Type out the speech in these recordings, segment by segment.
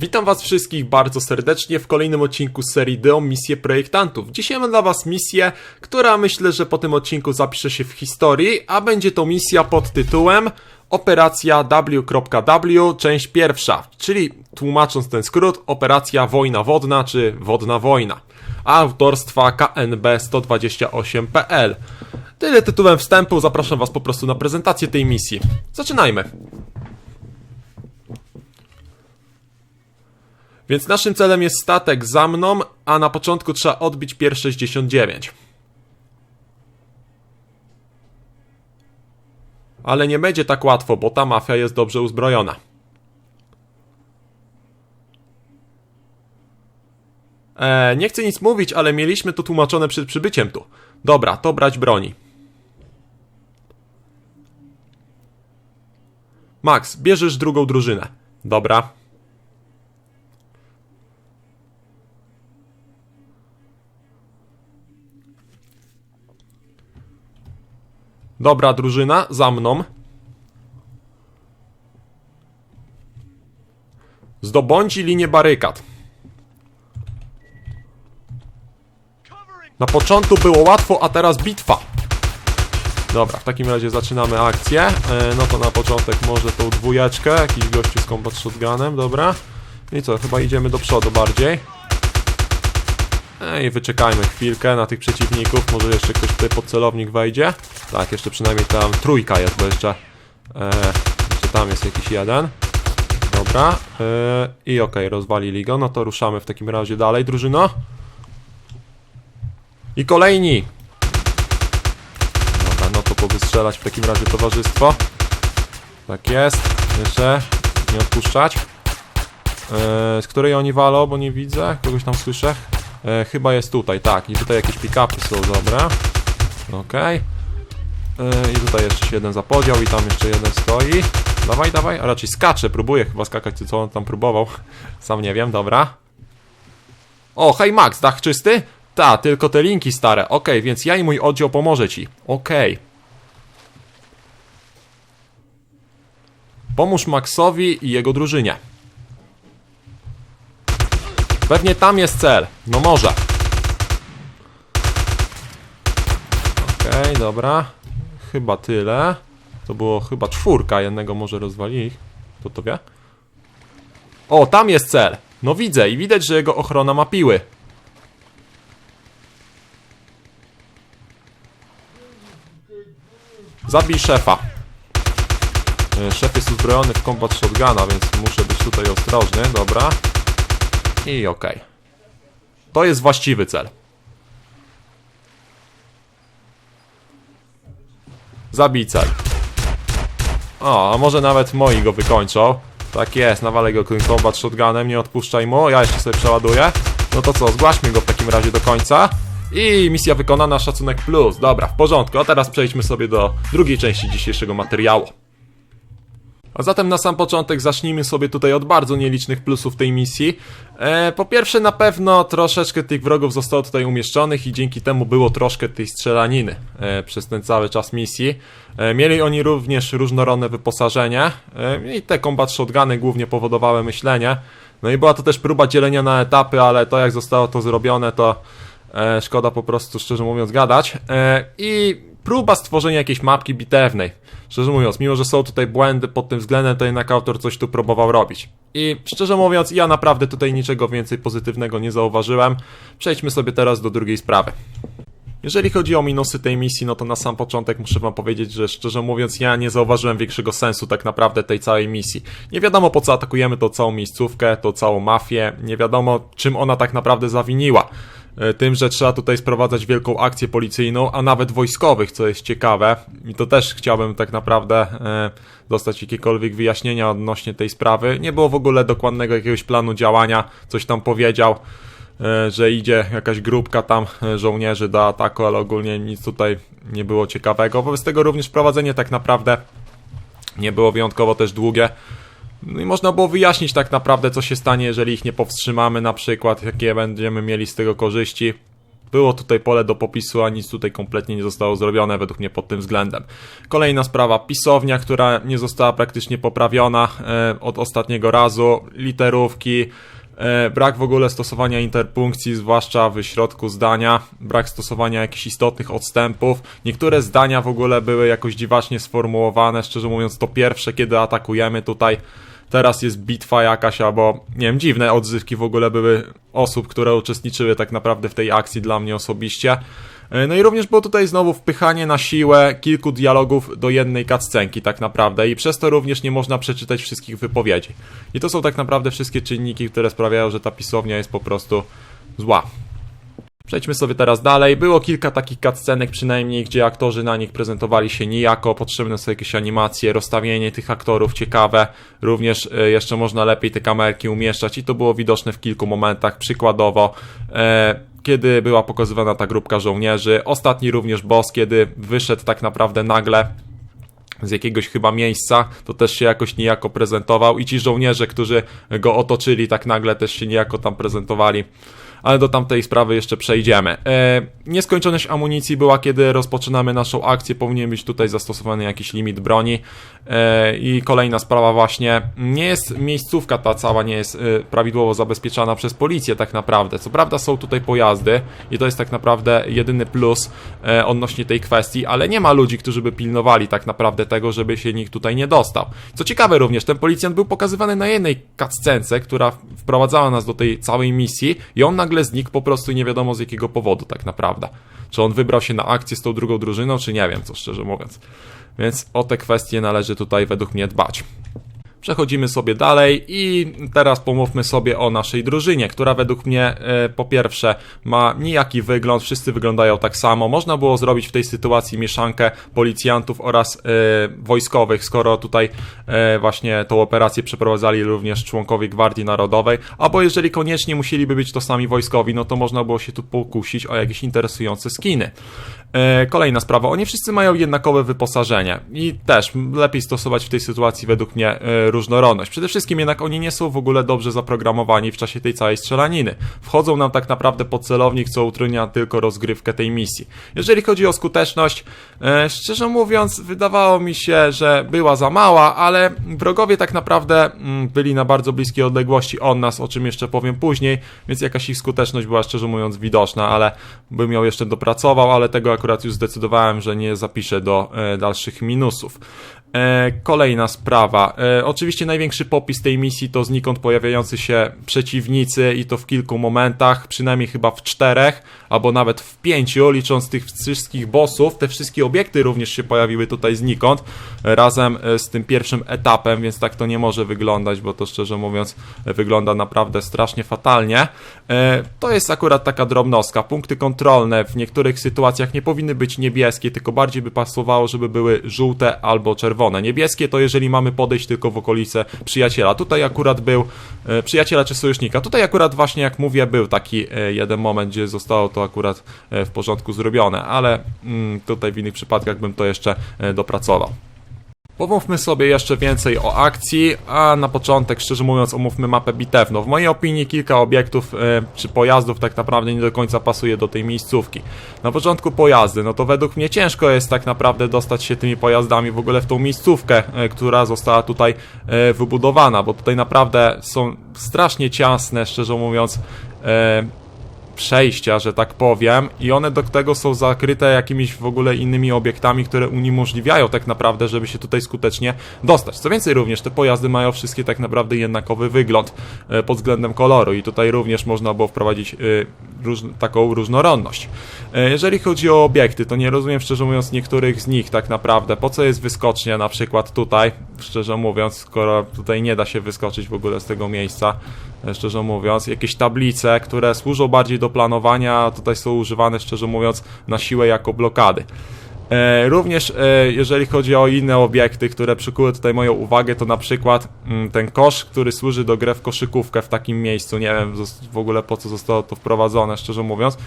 Witam was wszystkich bardzo serdecznie w kolejnym odcinku serii Deo Misje Projektantów. Dzisiaj mam dla was misję, która myślę, że po tym odcinku zapisze się w historii, a będzie to misja pod tytułem Operacja W.W, część pierwsza, czyli tłumacząc ten skrót, Operacja Wojna Wodna czy Wodna Wojna, autorstwa KNB 128.pl. Tyle tytułem wstępu, zapraszam was po prostu na prezentację tej misji. Zaczynajmy. Więc naszym celem jest statek za mną, a na początku trzeba odbić pier 69. Ale nie będzie tak łatwo, bo ta mafia jest dobrze uzbrojona. Eee, nie chcę nic mówić, ale mieliśmy to tłumaczone przed przybyciem tu. Dobra, to brać broni. Max, bierzesz drugą drużynę. Dobra. Dobra drużyna, za mną. Zdobądź linię barykad. Na początku było łatwo, a teraz bitwa. Dobra, w takim razie zaczynamy akcję. E, no to na początek może tą dwójeczkę, jakiś gościu z combat shotgunem, dobra. I co, chyba idziemy do przodu bardziej. Ej, wyczekajmy chwilkę na tych przeciwników, może jeszcze ktoś tutaj pod celownik wejdzie. Tak, jeszcze przynajmniej tam trójka jest, bo jeszcze, e, jeszcze tam jest jakiś jeden. Dobra, e, i okej, rozwalili go, no to ruszamy w takim razie dalej, drużyno. I kolejni! Dobra, no to powystrzelać w takim razie towarzystwo. Tak jest, jeszcze, nie odpuszczać. E, z której oni walą, bo nie widzę, kogoś tam słyszę. E, chyba jest tutaj, tak. I tutaj jakieś pick-upy są, dobra. Okej. E, I tutaj jeszcze się jeden zapodział i tam jeszcze jeden stoi. Dawaj, dawaj, a raczej skacze, próbuje chyba skakać, co on tam próbował. Sam nie wiem, dobra. O, hej Max, dach czysty? Ta, tylko te linki stare. Okej, więc ja i mój oddział pomoże ci. Okej. Pomóż Maxowi i jego drużynie. Pewnie tam jest cel. No może. Okej, dobra. Chyba tyle. To było chyba czwórka, jednego może rozwali. Kto to wie? O, tam jest cel. No widzę i widać, że jego ochrona ma piły. Zabij szefa. E, Szef jest uzbrojony w kombat shotguna, więc muszę być tutaj ostrożny, dobra. I okej. To jest właściwy cel. Zabij cel. O, a może nawet moi go wykończą. Tak jest, nawalę go combat shotgunem, nie odpuszczaj mu, ja jeszcze sobie przeładuję. No to co, zgłaśmy go w takim razie do końca. I misja wykonana, szacunek plus. Dobra, w porządku, a teraz przejdźmy sobie do drugiej części dzisiejszego materiału. A zatem na sam początek zacznijmy sobie tutaj od bardzo nielicznych plusów tej misji. E, po pierwsze na pewno troszeczkę tych wrogów zostało tutaj umieszczonych i dzięki temu było troszkę tej strzelaniny e, przez ten cały czas misji. E, mieli oni również różnorodne wyposażenie i te combat shotguny głównie powodowały myślenie. No i była to też próba dzielenia na etapy, ale to jak zostało to zrobione to e, szkoda po prostu szczerze mówiąc gadać. E, I próba stworzenia jakiejś mapki bitewnej. Szczerze mówiąc, mimo że są tutaj błędy pod tym względem, to jednak autor coś tu próbował robić. I szczerze mówiąc, ja naprawdę tutaj niczego więcej pozytywnego nie zauważyłem. Przejdźmy sobie teraz do drugiej sprawy. Jeżeli chodzi o minusy tej misji, no to na sam początek muszę wam powiedzieć, że szczerze mówiąc ja nie zauważyłem większego sensu tak naprawdę tej całej misji. Nie wiadomo po co atakujemy tą całą miejscówkę, tą całą mafię, nie wiadomo czym ona tak naprawdę zawiniła. E, Tym, że trzeba tutaj sprowadzać wielką akcję policyjną, a nawet wojskowych, co jest ciekawe. I to też chciałbym tak naprawdę e, dostać jakiekolwiek wyjaśnienia odnośnie tej sprawy. Nie było w ogóle dokładnego jakiegoś planu działania, coś tam powiedział e, że idzie jakaś grupka tam żołnierzy do ataku, ale ogólnie nic tutaj nie było ciekawego. Wobec tego również prowadzenie tak naprawdę nie było wyjątkowo też długie. No i można było wyjaśnić tak naprawdę, co się stanie, jeżeli ich nie powstrzymamy, na przykład, jakie będziemy mieli z tego korzyści. było tutaj pole do popisu, a nic tutaj kompletnie nie zostało zrobione według mnie pod tym względem. Kolejna sprawa, pisownia, która nie została praktycznie poprawiona e, od ostatniego razu, literówki, brak w ogóle stosowania interpunkcji, zwłaszcza w środku zdania, brak stosowania jakichś istotnych odstępów. Niektóre zdania w ogóle były jakoś dziwacznie sformułowane, szczerze mówiąc to pierwsze, kiedy atakujemy tutaj teraz jest bitwa jakaś, albo nie wiem, dziwne odzywki w ogóle były osób, które uczestniczyły tak naprawdę w tej akcji dla mnie osobiście. E, No i również było tutaj znowu wpychanie na siłę kilku dialogów do jednej cutscenki tak naprawdę i przez to również nie można przeczytać wszystkich wypowiedzi. I to są tak naprawdę wszystkie czynniki, które sprawiają, że ta pisownia jest po prostu zła. Przejdźmy sobie teraz dalej. Było kilka takich cutscenek przynajmniej, gdzie aktorzy na nich prezentowali się nijako, potrzebne są jakieś animacje, rozstawienie tych aktorów ciekawe. Również e, jeszcze można lepiej te kamerki umieszczać i to było widoczne w kilku momentach. Przykładowo, e, kiedy była pokazywana ta grupka żołnierzy. Ostatni również boss, kiedy wyszedł tak naprawdę nagle z jakiegoś chyba miejsca, to też się jakoś niejako prezentował i ci żołnierze, którzy go otoczyli tak nagle też się niejako tam prezentowali. Ale do tamtej sprawy jeszcze przejdziemy. E, nieskończoność amunicji była, kiedy rozpoczynamy naszą akcję. Powinien być tutaj zastosowany jakiś limit broni. E, I kolejna sprawa właśnie. Nie jest miejscówka ta cała, nie jest e, prawidłowo zabezpieczana przez policję tak naprawdę. Co prawda są tutaj pojazdy i to jest tak naprawdę jedyny plus e, odnośnie tej kwestii, ale nie ma ludzi, którzy by pilnowali tak naprawdę tego, żeby się nikt tutaj nie dostał. Co ciekawe również, ten policjant był pokazywany na jednej cutscence, która wprowadzała nas do tej całej misji i on nagle znikł po prostu nie wiadomo z jakiego powodu tak naprawdę. Czy on wybrał się na akcję z tą drugą drużyną, czy nie wiem, co szczerze mówiąc. Więc o te kwestie należy tutaj według mnie dbać. Przechodzimy sobie dalej i teraz pomówmy sobie o naszej drużynie, która według mnie e, po pierwsze ma nijaki wygląd, wszyscy wyglądają tak samo. Można było zrobić w tej sytuacji mieszankę policjantów oraz e, wojskowych, skoro tutaj e, właśnie tą operację przeprowadzali również członkowie Gwardii Narodowej, albo jeżeli koniecznie musieliby być to sami wojskowi, no to można było się tu pokusić o jakieś interesujące skiny. Kolejna sprawa, oni wszyscy mają jednakowe wyposażenie i też lepiej stosować w tej sytuacji według mnie różnorodność. Przede wszystkim jednak oni nie są w ogóle dobrze zaprogramowani w czasie tej całej strzelaniny. Wchodzą nam tak naprawdę pod celownik, co utrudnia tylko rozgrywkę tej misji. Jeżeli chodzi o skuteczność, e, szczerze mówiąc, wydawało mi się, że była za mała, ale wrogowie tak naprawdę mm, byli na bardzo bliskiej odległości od nas, o czym jeszcze powiem później, więc jakaś ich skuteczność była szczerze mówiąc widoczna, ale bym ją jeszcze dopracował, ale tego akurat już zdecydowałem, że nie zapiszę do e, dalszych minusów. E, kolejna sprawa. E, oczywiście największy popis tej misji to znikąd pojawiający się przeciwnicy i to w kilku momentach, przynajmniej chyba w czterech, albo nawet w pięciu, licząc tych wszystkich bossów. Te wszystkie obiekty również się pojawiły tutaj znikąd, e, razem z tym pierwszym etapem, więc tak to nie może wyglądać, bo to szczerze mówiąc wygląda naprawdę strasznie fatalnie. To jest akurat taka drobnostka. Punkty kontrolne w niektórych sytuacjach nie powinny być niebieskie, tylko bardziej by pasowało, żeby były żółte albo czerwone. Niebieskie to jeżeli mamy podejść tylko w okolice przyjaciela. Tutaj akurat był e, przyjaciela czy sojusznika. Tutaj akurat właśnie jak mówię był taki e, jeden moment, gdzie zostało to akurat e, w porządku zrobione, ale mm, tutaj w innych przypadkach bym to jeszcze e, dopracował. Pomówmy sobie jeszcze więcej o akcji, a na początek, szczerze mówiąc, omówmy mapę bitewną. W mojej opinii kilka obiektów e, czy pojazdów tak naprawdę nie do końca pasuje do tej miejscówki. Na początku pojazdy, no to według mnie ciężko jest tak naprawdę dostać się tymi pojazdami w ogóle w tą miejscówkę, e, która została tutaj e, wybudowana, bo tutaj naprawdę są strasznie ciasne, szczerze mówiąc, e, przejścia, że tak powiem, i one do tego są zakryte jakimiś w ogóle innymi obiektami, które uniemożliwiają tak naprawdę, żeby się tutaj skutecznie dostać. Co więcej, również te pojazdy mają wszystkie tak naprawdę jednakowy wygląd e, pod względem koloru i tutaj również można było wprowadzić e, róż, taką różnorodność. E, Jeżeli chodzi o obiekty, to nie rozumiem szczerze mówiąc niektórych z nich tak naprawdę. Po co jest wyskocznia na przykład tutaj, szczerze mówiąc, skoro tutaj nie da się wyskoczyć w ogóle z tego miejsca, szczerze mówiąc. Jakieś tablice, które służą bardziej do planowania, a tutaj są używane szczerze mówiąc na siłę jako blokady. E, Również e, jeżeli chodzi o inne obiekty, które przykuły tutaj moją uwagę, to na przykład mm, ten kosz, który służy do gry w koszykówkę w takim miejscu. Nie wiem w ogóle po co zostało to wprowadzone, szczerze mówiąc.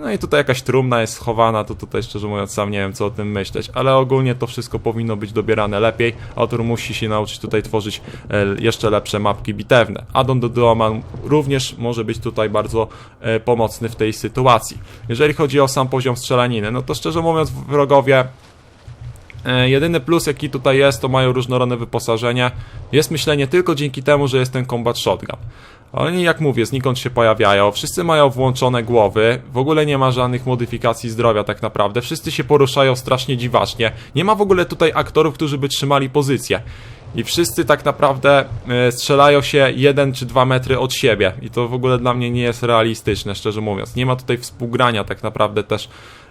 No i tutaj jakaś trumna jest schowana, to tutaj szczerze mówiąc sam nie wiem co o tym myśleć, ale ogólnie to wszystko powinno być dobierane lepiej. Autor musi się nauczyć tutaj tworzyć e, jeszcze lepsze mapki bitewne. Addon do Duoman również może być tutaj bardzo e, pomocny w tej sytuacji. Jeżeli chodzi o sam poziom strzelaniny, no to szczerze mówiąc wrogowie E, Jedyny plus jaki tutaj jest, to mają różnorodne wyposażenie. Jest myślenie tylko dzięki temu, że jest ten combat shotgun. Oni, jak mówię, znikąd się pojawiają. Wszyscy mają włączone głowy. W ogóle nie ma żadnych modyfikacji zdrowia tak naprawdę. Wszyscy się poruszają strasznie dziwacznie. Nie ma w ogóle tutaj aktorów, którzy by trzymali pozycję. I wszyscy tak naprawdę e, strzelają się 1 czy 2 metry od siebie. I to w ogóle dla mnie nie jest realistyczne, szczerze mówiąc. Nie ma tutaj współgrania tak naprawdę też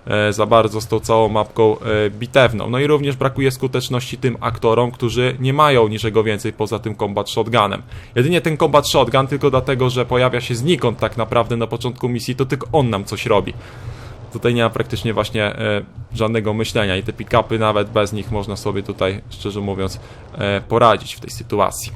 e, za bardzo z tą całą mapką e, bitewną. No i również brakuje skuteczności tym aktorom, którzy nie mają niczego więcej poza tym combat shotgunem. Jedynie ten combat shotgun tylko dlatego, że pojawia się znikąd tak naprawdę na początku misji, to tylko on nam coś robi. Tutaj nie ma praktycznie właśnie e, żadnego myślenia i te pick-upy nawet bez nich można sobie tutaj, szczerze mówiąc, e, poradzić w tej sytuacji.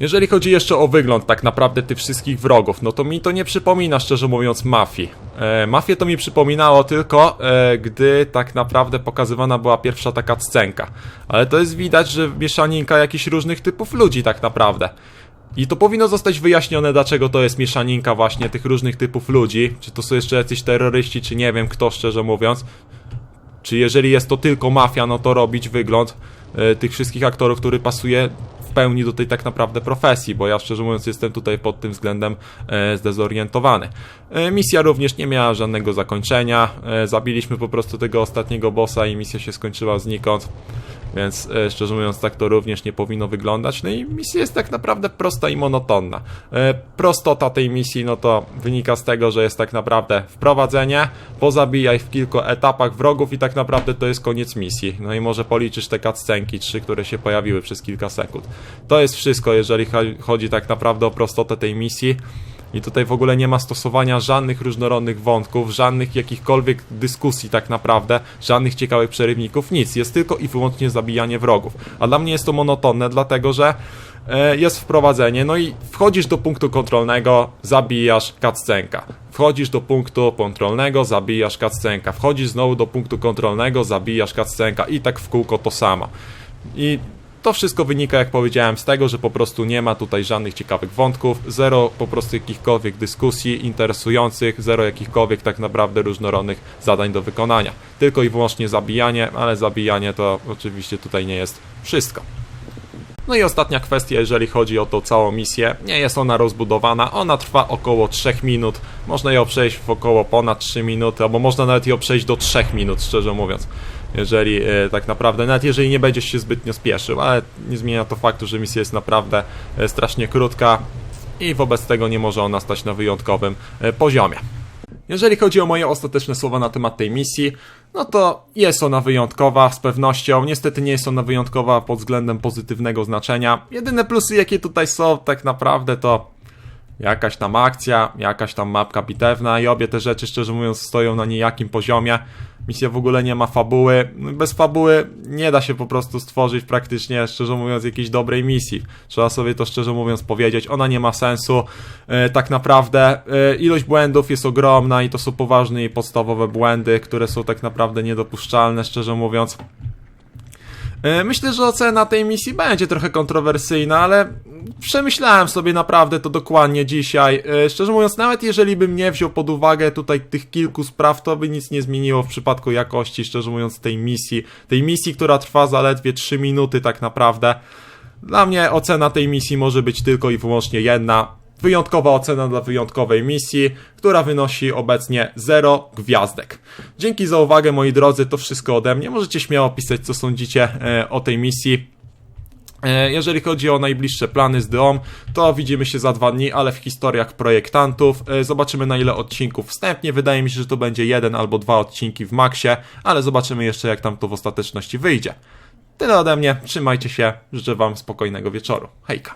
Jeżeli chodzi jeszcze o wygląd tak naprawdę tych wszystkich wrogów, no to mi to nie przypomina, szczerze mówiąc, mafii. E, mafię to mi przypominało tylko, e, gdy tak naprawdę pokazywana była pierwsza taka scenka. Ale to jest widać, że mieszaninka jakichś różnych typów ludzi tak naprawdę. I to powinno zostać wyjaśnione, dlaczego to jest mieszaninka właśnie tych różnych typów ludzi. Czy to są jeszcze jacyś terroryści, czy nie wiem kto, szczerze mówiąc. Czy jeżeli jest to tylko mafia, no to robić wygląd e, tych wszystkich aktorów, który pasuje w pełni do tej tak naprawdę profesji, bo ja szczerze mówiąc jestem tutaj pod tym względem e, zdezorientowany. E, misja również nie miała żadnego zakończenia. Zabiliśmy po prostu tego ostatniego bossa i misja się skończyła znikąd. Więc e, szczerze mówiąc, tak to również nie powinno wyglądać. No i misja jest tak naprawdę prosta i monotonna. E, prostota tej misji, no to wynika z tego, że jest tak naprawdę wprowadzenie, pozabijaj w kilku etapach wrogów i tak naprawdę to jest koniec misji. No i może policzysz te cutscenki, trzy, które się pojawiły przez kilka sekund. To jest wszystko, jeżeli chodzi tak naprawdę o prostotę tej misji. I tutaj w ogóle nie ma stosowania żadnych różnorodnych wątków, żadnych jakichkolwiek dyskusji tak naprawdę, żadnych ciekawych przerywników, nic. Jest tylko i wyłącznie zabijanie wrogów. A dla mnie jest to monotonne, dlatego że e, jest wprowadzenie, no i wchodzisz do punktu kontrolnego, zabijasz cutscenka. Wchodzisz do punktu kontrolnego, zabijasz cutscenka. Wchodzisz znowu do punktu kontrolnego, zabijasz cutscenka i tak w kółko to samo. I to wszystko wynika, jak powiedziałem, z tego, że po prostu nie ma tutaj żadnych ciekawych wątków, zero po prostu jakichkolwiek dyskusji interesujących, zero jakichkolwiek tak naprawdę różnorodnych zadań do wykonania. Tylko i wyłącznie zabijanie, ale zabijanie to oczywiście tutaj nie jest wszystko. No i ostatnia kwestia, jeżeli chodzi o tą całą misję, nie jest ona rozbudowana, ona trwa około 3 minut, można ją przejść w około ponad 3 minuty, albo można nawet ją przejść do 3 minut, szczerze mówiąc jeżeli e, tak naprawdę, nawet jeżeli nie będziesz się zbytnio spieszył, ale nie zmienia to faktu, że misja jest naprawdę e, strasznie krótka i wobec tego nie może ona stać na wyjątkowym e, poziomie. Jeżeli chodzi o moje ostateczne słowa na temat tej misji, no to jest ona wyjątkowa z pewnością. Niestety nie jest ona wyjątkowa pod względem pozytywnego znaczenia. Jedyne plusy, jakie tutaj są, tak naprawdę to jakaś tam akcja, jakaś tam mapka bitewna i obie te rzeczy, szczerze mówiąc, stoją na niejakim poziomie. Misja w ogóle nie ma fabuły. Bez fabuły nie da się po prostu stworzyć praktycznie, szczerze mówiąc, jakiejś dobrej misji. Trzeba sobie to szczerze mówiąc powiedzieć. Ona nie ma sensu. E, tak naprawdę e, ilość błędów jest ogromna i to są poważne i podstawowe błędy, które są tak naprawdę niedopuszczalne, szczerze mówiąc. E, myślę, że ocena tej misji będzie trochę kontrowersyjna, ale przemyślałem sobie naprawdę to dokładnie dzisiaj. E, szczerze mówiąc, nawet jeżeli bym nie wziął pod uwagę tutaj tych kilku spraw, to by nic nie zmieniło w przypadku jakości, szczerze mówiąc, tej misji. Tej misji, która trwa zaledwie 3 minuty tak naprawdę. Dla mnie ocena tej misji może być tylko i wyłącznie jedna. Wyjątkowa ocena dla wyjątkowej misji, która wynosi obecnie 0 gwiazdek. Dzięki za uwagę moi drodzy, to wszystko ode mnie. Możecie śmiało pisać co sądzicie e, o tej misji. E, jeżeli chodzi o najbliższe plany z DOM, to widzimy się za dwa dni, ale w historiach projektantów. E, zobaczymy na ile odcinków wstępnie. Wydaje mi się, że to będzie jeden albo dwa odcinki w maksie, ale zobaczymy jeszcze jak tam to w ostateczności wyjdzie. Tyle ode mnie, trzymajcie się, życzę Wam spokojnego wieczoru. Hejka.